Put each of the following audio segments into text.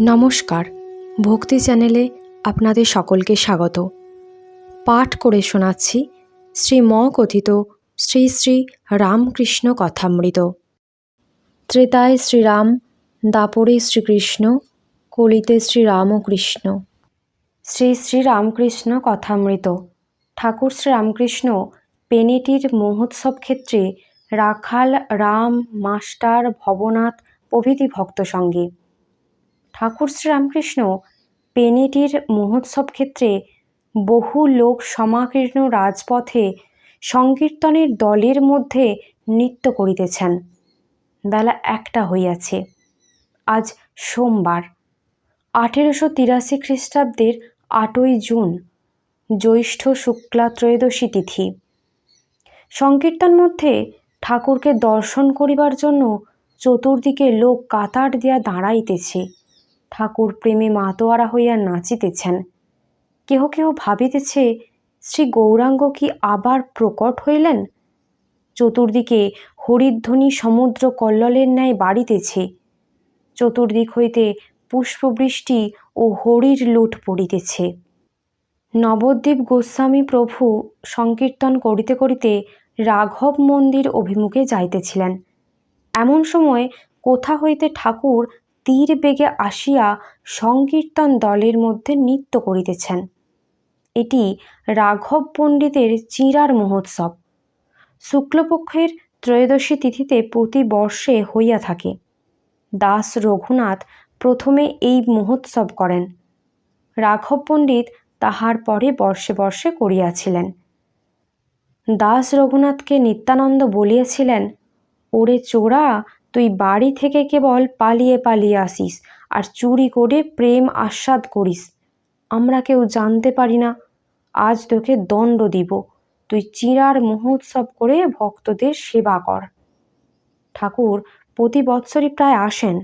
নমস্কার। ভক্তি চ্যানেলে আপনাদের সকলকে স্বাগত। পাঠ করে শোনাচ্ছি শ্রী ম কথিত শ্রী শ্রী রামকৃষ্ণ কথামৃত। ত্রেতায় শ্রীরাম, দাপরে শ্রীকৃষ্ণ, কলিতে শ্রীরামকৃষ্ণ। শ্রী শ্রী রামকৃষ্ণ কথামৃত। ঠাকুর শ্রীরামকৃষ্ণ পেনেটির মহোৎসব ক্ষেত্রে রাখাল রাম মাস্টার ভবনাথ প্রভৃতি ভক্ত সঙ্গে ঠাকুর শ্রীরামকৃষ্ণ পেনেটির মহোৎসব ক্ষেত্রে বহু লোক সমাকীর্ণ রাজপথে সংকীর্তনের দলের মধ্যে নৃত্য করিতেছেন। বেলা একটা হইয়াছে। আজ সোমবার, আঠেরোশো তিরাশি খ্রিস্টাব্দের আটই জুন, জ্যৈষ্ঠ শুক্লা ত্রয়োদশী তিথি। সংকীর্তন মধ্যে ঠাকুরকে দর্শন করিবার জন্য চতুর্দিকে লোক কাতার দিয়া দাঁড়াইতেছে। ঠাকুর প্রেমে মাতোয়ারা হইয়া নাচিতেছেন। কেহ কেহ ভাবিতেছে, শ্রী গৌরাঙ্গ কি আবার প্রকট হইলেন? চতুর্দিকে হরিধ্বনি সমুদ্র কল্ললের ন্যায় বাড়িতেছে। চতুর্দিক হইতে পুষ্পবৃষ্টি ও হরির লুট পড়িতেছে। নবদ্বীপ গোস্বামী প্রভু সংকীর্তন করিতে করিতে রাঘব মন্দির অভিমুখে যাইতেছিলেন। এমন সময় কোথা হইতে ঠাকুর তীর বেগে আসিয়া সংকীর্তন দলের মধ্যে নৃত্য করিতেছেন। এটি রাঘব পণ্ডিতের চিরার মহোৎসব। শুক্লপক্ষের ত্রয়োদশী তিথিতে প্রতি বর্ষে হইয়া থাকে। দাস রঘুনাথ প্রথমে এই মহোৎসব করেন। রাঘব পণ্ডিত তাহার পরে বর্ষে বর্ষে করিয়াছিলেন। দাস রঘুনাথকে নিত্যানন্দ বলিয়াছিলেন, ওরে চোরা তুই বাড়ি থেকে কেবল পালিয়ে পালিয়ে আসিস আর চুরি করে প্রেম আস্বাদ করিস। আমরা কেউ জানতে পারি না। আজ তোকে দণ্ড দিব। তুই চিরার মহোৎসব করে ভক্তদের সেবা কর। ঠাকুর, প্রতি বৎসরই প্রায় আসেন।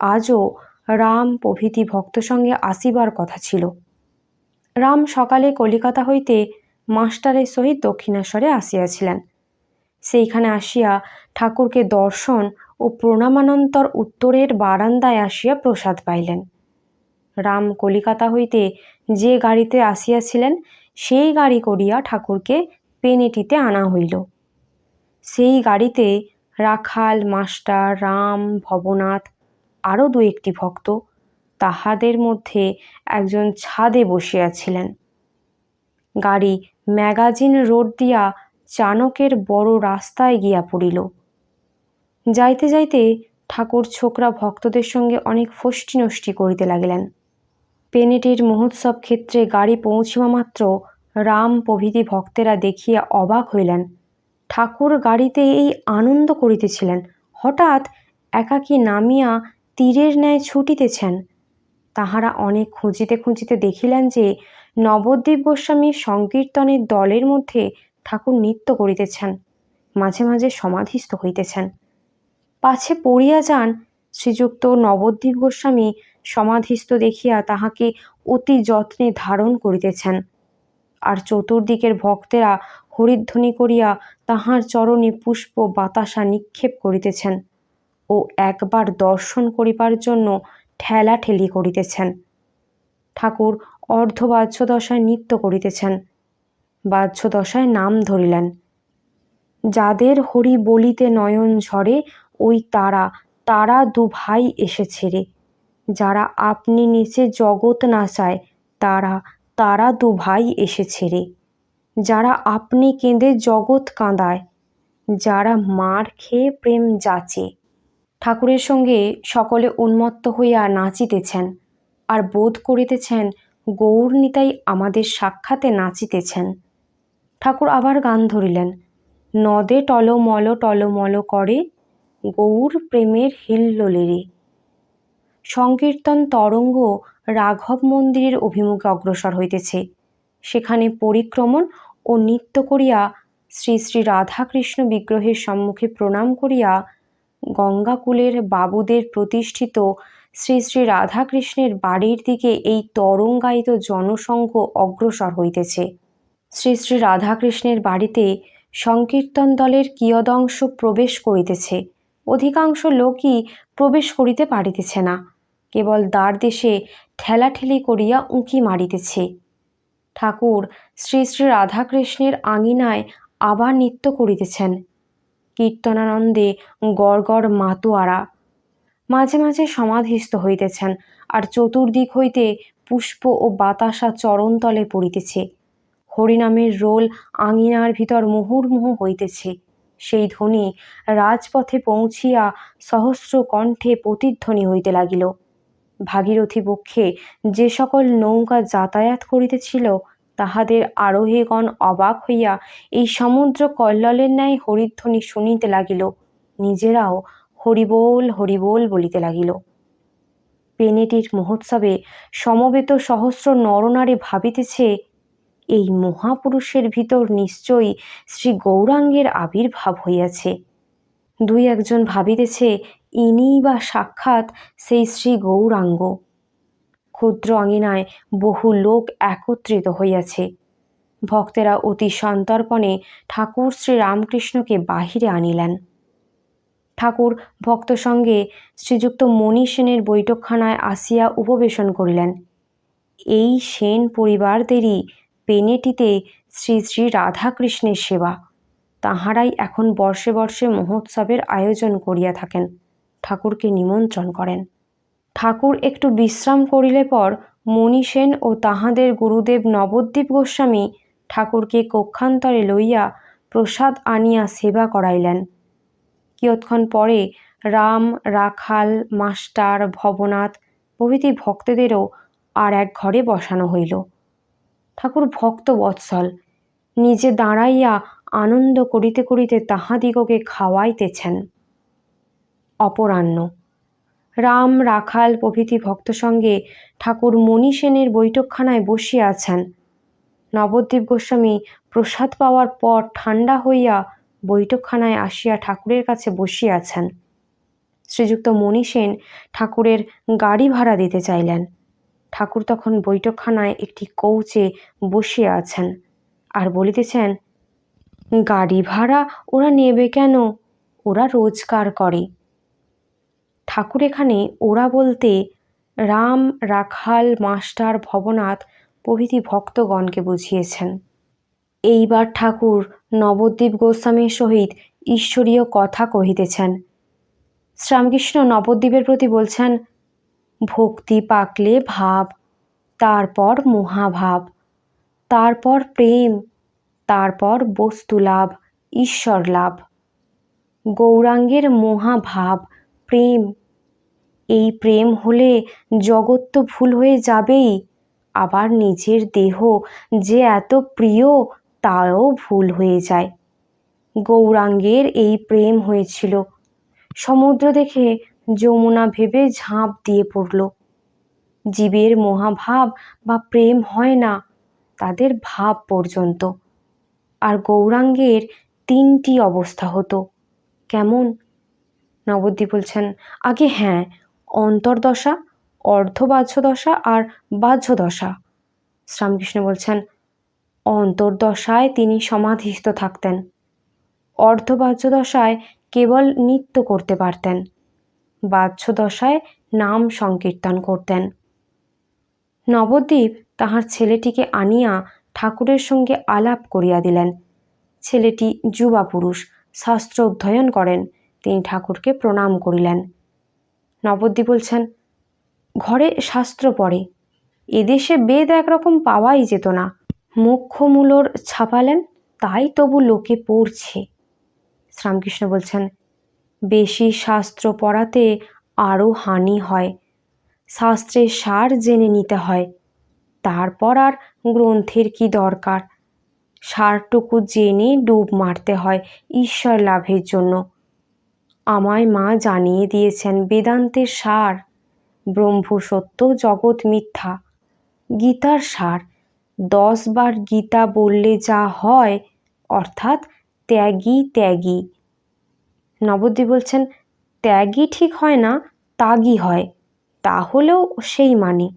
আজও রাম প্রভৃতি ভক্ত সঙ্গে আসিবার কথা ছিল। রাম সকালে কলিকাতা হইতে মাস্টারের সহিত দক্ষিণেশ্বরে আসিয়াছিলেন। সেইখানে আসিয়া ঠাকুরকে দর্শন ও প্রণামানন্তর উত্তরের বারান্দায় আসিয়া প্রসাদ পাইলেন। রাম কলিকাতা হইতে যে গাড়িতে আসিয়াছিলেন, সেই গাড়ি করিয়া ঠাকুরকে পেনেটিতে আনা হইল। সেই গাড়িতে রাখাল, মাস্টার, রাম, ভবনাথ আরও দু একটি ভক্ত তাহাদের মধ্যে একজন ছাদে বসিয়াছিলেন। গাড়ি ম্যাগাজিন রোড দিয়া চানকের বড় রাস্তায় গিয়া পড়িল। যাইতে যাইতে ঠাকুর ছোকরা ভক্তদের সঙ্গে অনেক ফষ্টি নষ্টি করিতে লাগিলেন। পেনেটির মহোৎসব ক্ষেত্রে গাড়ি পৌঁছিবা মাত্র রাম প্রভৃতি ভক্তেরা দেখিয়া অবাক হইলেন। ঠাকুর গাড়িতে এই আনন্দ করিতেছিলেন। হঠাৎ একাকী নামিয়া তীরের ন্যায় ছুটিতেছেন। তাহারা অনেক খুঁজিতে খুঁজিতে দেখিলেন যে নবদ্বীপ গোস্বামী সংকীর্তনের দলের মধ্যে ঠাকুর নৃত্য করিতেছেন, মাঝে মাঝে সমাধিস্থ হইতেছেন। পাছে পড়িয়া যান, শ্রীযুক্ত নবদ্বীপ গোস্বামী সমাধিস্থ দেখিয়া তাহাকে অতি যত্নে ধারণ করিতেছেন। আর চতুর্দিকের ভক্তেরা হরিধ্বনি করিয়া তাহার চরণে পুষ্প বাতাসা নিক্ষেপ করিতেছেন ও একবার দর্শন করিবার জন্য ঠেলাঠেলি করিতেছেন। ঠাকুর অর্ধবাহ্য দশায় নৃত্য করিতেছেন বাহ্য দশায় নাম ধরিলেন। যাদের হরি বলিতে নয়ন ঝরে ওই তারা তারা দু ভাই এসেছে রে। যারা আপনি নিচে জগৎ নাচায় তারা তারা দু ভাই এসেছে রে। যারা আপনি কেঁদে জগৎ কাঁদায়, যারা মার খেয়ে প্রেম যাচে। ঠাকুরের সঙ্গে সকলে উন্মত্ত হইয়া নাচিতেছেন, আর বোধ করিতেছেন গৌর নিতাই আমাদের সাক্ষাতে নাচিতেছেন। ঠাকুর আবার গান ধরিলেন, নদে টলমল টলমল করে গৌর প্রেমের হিল্লোলেরে। সংকীর্তন তরঙ্গ রাঘব মন্দিরের অভিমুখে অগ্রসর হইতেছে। সেখানে পরিক্রমণ ও নৃত্য করিয়া শ্রী শ্রী রাধাকৃষ্ণ বিগ্রহের সম্মুখে প্রণাম করিয়া গঙ্গাকুলের বাবুদের প্রতিষ্ঠিত শ্রী শ্রী রাধাকৃষ্ণের বাড়ির দিকে এই তরঙ্গায়িত জনসংঘ অগ্রসর হইতেছে। শ্রী শ্রী রাধাকৃষ্ণের বাড়িতে সংকীর্তন দলের কিয়দংশ প্রবেশ করিতেছে। অধিকাংশ লোকই প্রবেশ করিতে পারিতেছে না। কেবল দ্বার দেশে ঠেলাঠেলি করিয়া উঁকি মারিতেছে। ঠাকুর শ্রী শ্রী রাধাকৃষ্ণের আঙিনায় আবার নৃত্য করিতেছেন। কীর্তনানন্দে গড় গড় মাতোয়ারা। মাঝে মাঝে সমাধিস্থ হইতেছেন আর চতুর্দিক হইতে পুষ্প ও বাতাসা চরণতলে পড়িতেছে। হরিনামের রোল আঙিনার ভিতর মুহুর্মুহ হইতেছে। সেই ধ্বনি রাজপথে পৌঁছিয়া সহস্র কণ্ঠে প্রতিধ্বনি হইতে লাগিল। ভাগীরথী পক্ষে যে সকল নৌকা যাতায়াত করিতেছিল, তাহাদের আরোহীগণ অবাক হইয়া এই সমুদ্র কল্ললের ন্যায় হরিধ্বনি শুনিতে লাগিল। নিজেরাও হরিবোল হরিবোল বলিতে লাগিল। পেনেটির মহোৎসবে সমবেত সহস্র নরনারী ভাবিতেছে এই মহাপুরুষের ভিতর নিশ্চয়ই শ্রী গৌরাঙ্গের আবির্ভাব হইয়াছে। দুই একজন ভাবিতেছে ইনি বা সাক্ষাৎ সেই শ্রী গৌরাঙ্গ। ক্ষুদ্র অঙ্গিনায় বহু লোক একত্রিত হইয়াছে। ভক্তেরা অতি সন্তর্পণে ঠাকুর শ্রী রামকৃষ্ণকে বাহিরে আনিলেন। ঠাকুর ভক্ত সঙ্গে শ্রীযুক্ত মণি সেনের বৈঠকখানায় আসিয়া উপবেশন করিলেন। এই সেন পরিবারদেরই পেনেটিতে শ্রী শ্রী রাধাকৃষ্ণের সেবা। তাহারাই এখন বর্ষে বর্ষে মহোৎসবের আয়োজন করিয়া থাকেন। ঠাকুরকে নিমন্ত্রণ করেন। ঠাকুর একটু বিশ্রাম করিলে পর মণি সেন ও তাহাদের গুরুদেব নবদ্বীপ গোস্বামী ঠাকুরকে কক্ষান্তরে লইয়া প্রসাদ আনিয়া সেবা করাইলেন। কিয়ৎক্ষণ পরে রাম, রাখাল, মাস্টার, ভবনাথ প্রভৃতি ভক্তদেরও আর এক ঘরে বসানো হইল। ঠাকুর ভক্ত বৎসল। নিজে দাঁড়াইয়া আনন্দ করিতে করিতে তাহাদিগকে খাওয়াইতেছেন। অপরাহ্ন। রাম, রাখাল প্রভৃতি ভক্ত সঙ্গে ঠাকুর মণি সেনের বৈঠকখানায় বসিয়া আছেন। নবদ্বীপ গোস্বামী প্রসাদ পাওয়ার পর ঠান্ডা হইয়া বৈঠকখানায় আসিয়া ঠাকুরের কাছে বসিয়া আছেন। শ্রীযুক্ত মণি সেন ঠাকুরের গাড়ি ভাড়া দিতে চাইলেন। ঠাকুর তখন বৈঠকখানায় একটি কৌচে বসিয়া আছেন আর বলিতেছেন, গাড়ি ভাড়া ওরা নেবে কেন? ওরা রোজগার করে। ঠাকুর এখানে ওরা বলতে রাম, রাখাল, মাস্টার, ভবনাথ প্রভৃতি ভক্তগণকে বুঝিয়েছেন। এইবার ঠাকুর নবদ্বীপ গোস্বামীর সহিত ঈশ্বরীয় কথা কহিতেছেন। শ্রীরামকৃষ্ণ নবদ্বীপের প্রতি বলছেন ভক্তি পাকলে ভাব, তারপর মহাভাব, তারপর প্রেম, তারপর বস্তু লাভ, ঈশ্বর লাভ। গৌরাঙ্গের মহাভাব, প্রেম, এই প্রেম হলে জগৎ তো ভুল হয়ে যাবেই, আবার নিজের দেহ যে এত প্রিয় তাও ভুল হয়ে যায়। গৌরাঙ্গের এই প্রেম হয়েছিল। সমুদ্র দেখে যমুনা ভেবে ঝাঁপ দিয়ে পড়ল। জীবের মহাভাব বা প্রেম হয় না, তাদের ভাব পর্যন্ত। আর গৌরাঙ্গের তিনটি অবস্থা হতো। কেমন? নবদ্বীপ বলছেন, আগে হ্যাঁ অন্তর্দশা অর্ধবাহ্য দশা আর বাহ্য দশা শ্রীরামকৃষ্ণ বলছেন, অন্তর্দশায় তিনি সমাধিস্থ থাকতেন। অর্ধবাহ্য দশায় কেবল নৃত্য করতে পারতেন। বাহ্য দশায় নাম সংকীর্তন করতেন। নবদ্বীপ তাহার ছেলেটিকে আনিয়া ঠাকুরের সঙ্গে আলাপ করিয়া দিলেন। ছেলেটি যুবা পুরুষ, শাস্ত্র অধ্যয়ন করেন, তিনি ঠাকুরকে প্রণাম করিলেন। নবদ্বীপ বলছেন, ঘরে শাস্ত্র পড়ে, এদেশে বেদ একরকম পাওয়াই যেত না। মোক্ষমূলর ছাপালেন, তাই তবু লোকে পড়ছে। শ্রীরামকৃষ্ণ বলছেন বেশি শাস্ত্র পড়াতে আরও হানি হয়। শাস্ত্রের সার জেনে নিতে হয়। তারপর আর গ্রন্থের কি দরকার? সারটুকু জেনে ডুব মারতে হয় ঈশ্বর লাভের জন্য। আমায় মা জানিয়ে দিয়েছেন বেদান্তের সার। ব্রহ্ম সত্য, জগৎ মিথ্যা। গীতার সার। দশ বার গীতা বললে যা হয়, অর্থাৎ ত্যাগী ত্যাগী। নবদ্বীপ বলছেন ত্যাগী ঠিক হয় না তাগি হয়। তাহলেও সেই মানে।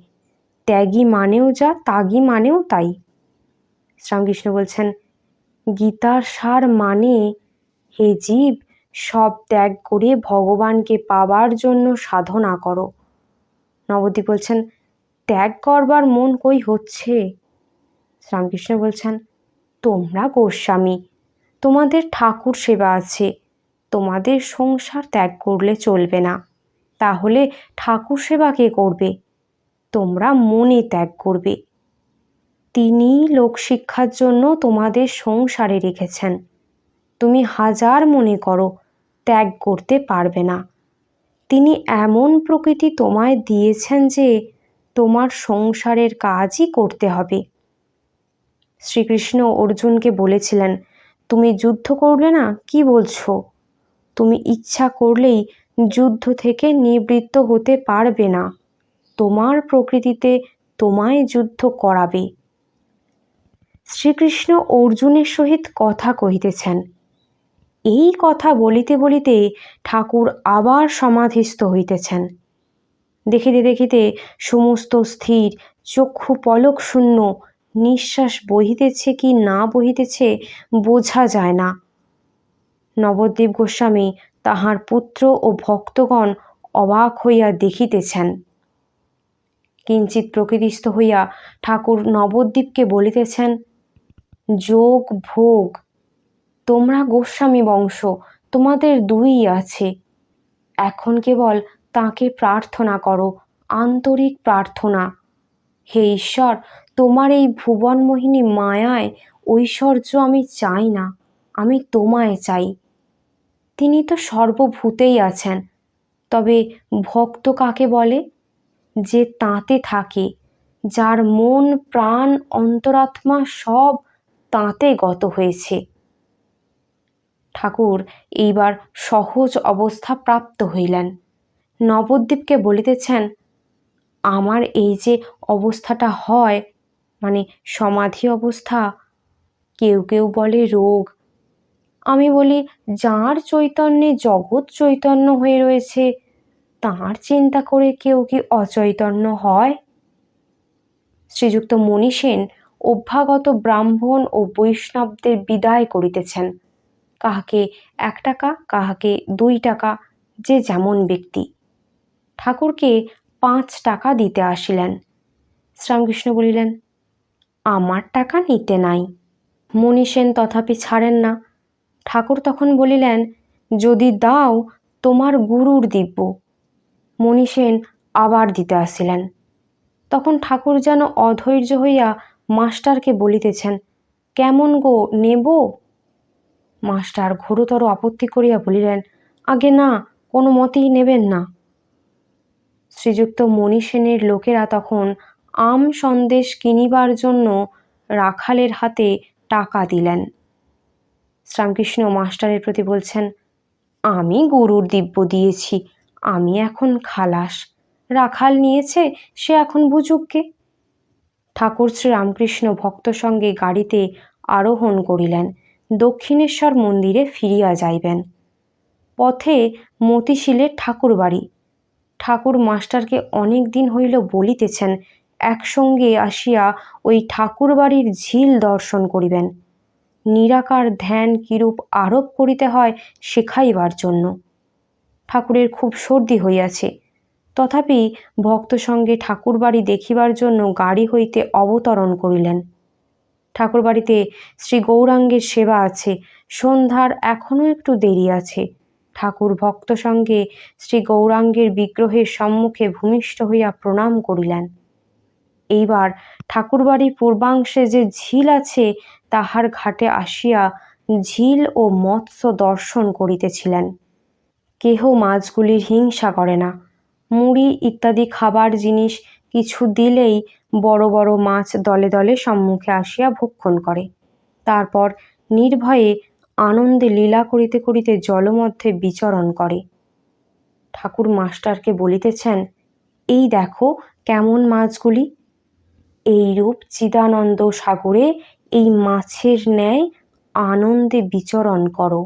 ত্যাগী মানেও যা, তাগি মানেও তাই। শ্রীরামকৃষ্ণ বলছেন, গীতার সার মানে হে জীব, সব ত্যাগ করে ভগবানকে পাবার জন্য সাধনা করো। নবদ্বীপ বলছেন, ত্যাগ করবার মন কই হচ্ছে? শ্রীরামকৃষ্ণ বলছেন, তোমরা গোস্বামী, তোমাদের ঠাকুর সেবা আছে। তোমাদের সংসার ত্যাগ করলে চলবে না। তাহলে ঠাকুর সেবা কে করবে? তোমরা মনে ত্যাগ করবে। তিনি লোকশিক্ষার জন্য তোমাদের সংসারে রেখেছেন। তুমি হাজার মনে করো, ত্যাগ করতে পারবে না। তিনি এমন প্রকৃতি তোমায় দিয়েছেন যে তোমার সংসারের কাজই করতে হবে। শ্রীকৃষ্ণ অর্জুনকে বলেছিলেন, তুমি যুদ্ধ করবে না, কি বলছো? তুমি ইচ্ছা করলেই যুদ্ধ থেকে নিবৃত্ত হতে পারবে না। তোমার প্রকৃতিতে তোমায় যুদ্ধ করাবে। শ্রীকৃষ্ণ অর্জুনের সহিত কথা কহিতেছেন। এই কথা বলিতে বলিতে ঠাকুর আবার সমাধিস্থ হইতেছেন। দেখিতে দেখিতে সমস্ত স্থির, চক্ষু পলক শূন্য, নিঃশ্বাস বহিতেছে কি না বহিতেছে বোঝা যায় না। নবদ্বীপ গোস্বামী তাহার পুত্র ও ভক্তগণ অবাক হইয়া দেখিতেছেন। কিঞ্চিত প্রকৃতিস্থ হইয়া ঠাকুর নবদ্বীপকে বলিতেছেন, যোগ, ভোগ, তোমরা গোস্বামী বংশ, তোমাদের দুই আছে। এখন কেবল তাকে প্রার্থনা করো, আন্তরিক প্রার্থনা। হে ঈশ্বর, তোমার এই ভুবনমোহিনী মায়ায় ঐশ্বর্য আমি চাই না, আমি তোমায় চাই। তিনি তো সর্বভূতেই আছেন। তবে ভক্ত কাকে বলে? যে তাঁতে থাকে, যার মন, প্রাণ, অন্তরাত্মা সব তাঁতে গত হয়েছে। ঠাকুর এইবার সহজ অবস্থা প্রাপ্ত হইলেন। নবদ্বীপকে বলিতেছেন, আমার এই যে অবস্থাটা হয় মানে সমাধি অবস্থা, কেউ কেউ বলে রোগ আমি বলি, যার চৈতন্যে জগৎ চৈতন্য হয়ে রয়েছে, তার চিন্তা করে কেউ কি অচৈতন্য হয়? শ্রীযুক্ত মণি সেন অভ্যাগত ব্রাহ্মণ ও বৈষ্ণবদের বিদায় করিতেছেন। কাহাকে এক টাকা, কাহাকে দুই টাকা, যে যেমন ব্যক্তি। ঠাকুরকে পাঁচ টাকা দিতে আসিলেন। শ্রীরামকৃষ্ণ বলিলেন, আমার টাকা নিতে নাই। মণি সেন তথাপি ছাড়েন না। ঠাকুর তখন বলিলেন, যদি দাও, তোমার গুরুর দিব্য। মণি সেন আবার দিতে আসিলেন। তখন ঠাকুর যেন অধৈর্য হইয়া মাস্টারকে বলিতেছেন, কেমন গো, নেব? মাস্টার ঘোরতর আপত্তি করিয়া বলিলেন, আগে না, কোনো মতেই নেবেন না। শ্রীযুক্ত মণি সেনের লোকেরা তখন আম সন্দেশ কিনিবার জন্য রাখালের হাতে টাকা দিলেন। শ্রীরামকৃষ্ণ মাস্টারের প্রতি বলছেন, আমি গরুর দিব্য দিয়েছি, আমি এখন খালাস। রাখাল নিয়েছে, সে এখন বুঝুককে ঠাকুর শ্রীরামকৃষ্ণ ভক্ত সঙ্গে গাড়িতে আরোহণ করিলেন, দক্ষিণেশ্বর মন্দিরে ফিরিয়া যাইবেন। পথে মতিশিলের ঠাকুর বাড়ি ঠাকুর মাস্টারকে অনেক দিন হইল বলিতেছেন, একসঙ্গে আসিয়া ওই ঠাকুর বাড়ির ঝিল দর্শন করিবেন। নিরাকার ধ্যান কিরূপ আরোপ করিতে হয় শেখাইবার জন্য। ঠাকুরের খুব সর্দি হইয়াছে। তথাপি ভক্ত সঙ্গে ঠাকুরবাড়ি দেখিবার জন্য গাড়ি হইতে অবতরণ করিলেন। ঠাকুরবাড়িতে শ্রী গৌরাঙ্গের সেবা আছে। সন্ধ্যার এখনও একটু দেরি আছে। ঠাকুর ভক্ত সঙ্গে শ্রী গৌরাঙ্গের বিগ্রহের সম্মুখে ভূমিষ্ঠ হইয়া প্রণাম করিলেন। এইবার ঠাকুরবাড়ির পূর্বাংশে যে ঝিল আছে তাহার ঘাটে আসিয়া ঝিল ও মৎস্য দর্শন করিতেছিলেন। কেহ মাছগুলির হিংসা করে না। মুড়ি ইত্যাদি খাবার জিনিস কিছু দিলেই বড় বড় মাছ দলে দলে সম্মুখে আসিয়া ভক্ষণ করে। তারপর নির্ভয়ে আনন্দে লীলা করিতে করিতে জলমধ্যে বিচরণ করে। ঠাকুর মাস্টারকে বলিতেছেন, এই দেখো কেমন মাছগুলি। এইরূপ চিদানন্দ সাগরে এই মাছের ন্যায় আনন্দে বিচরণ করো।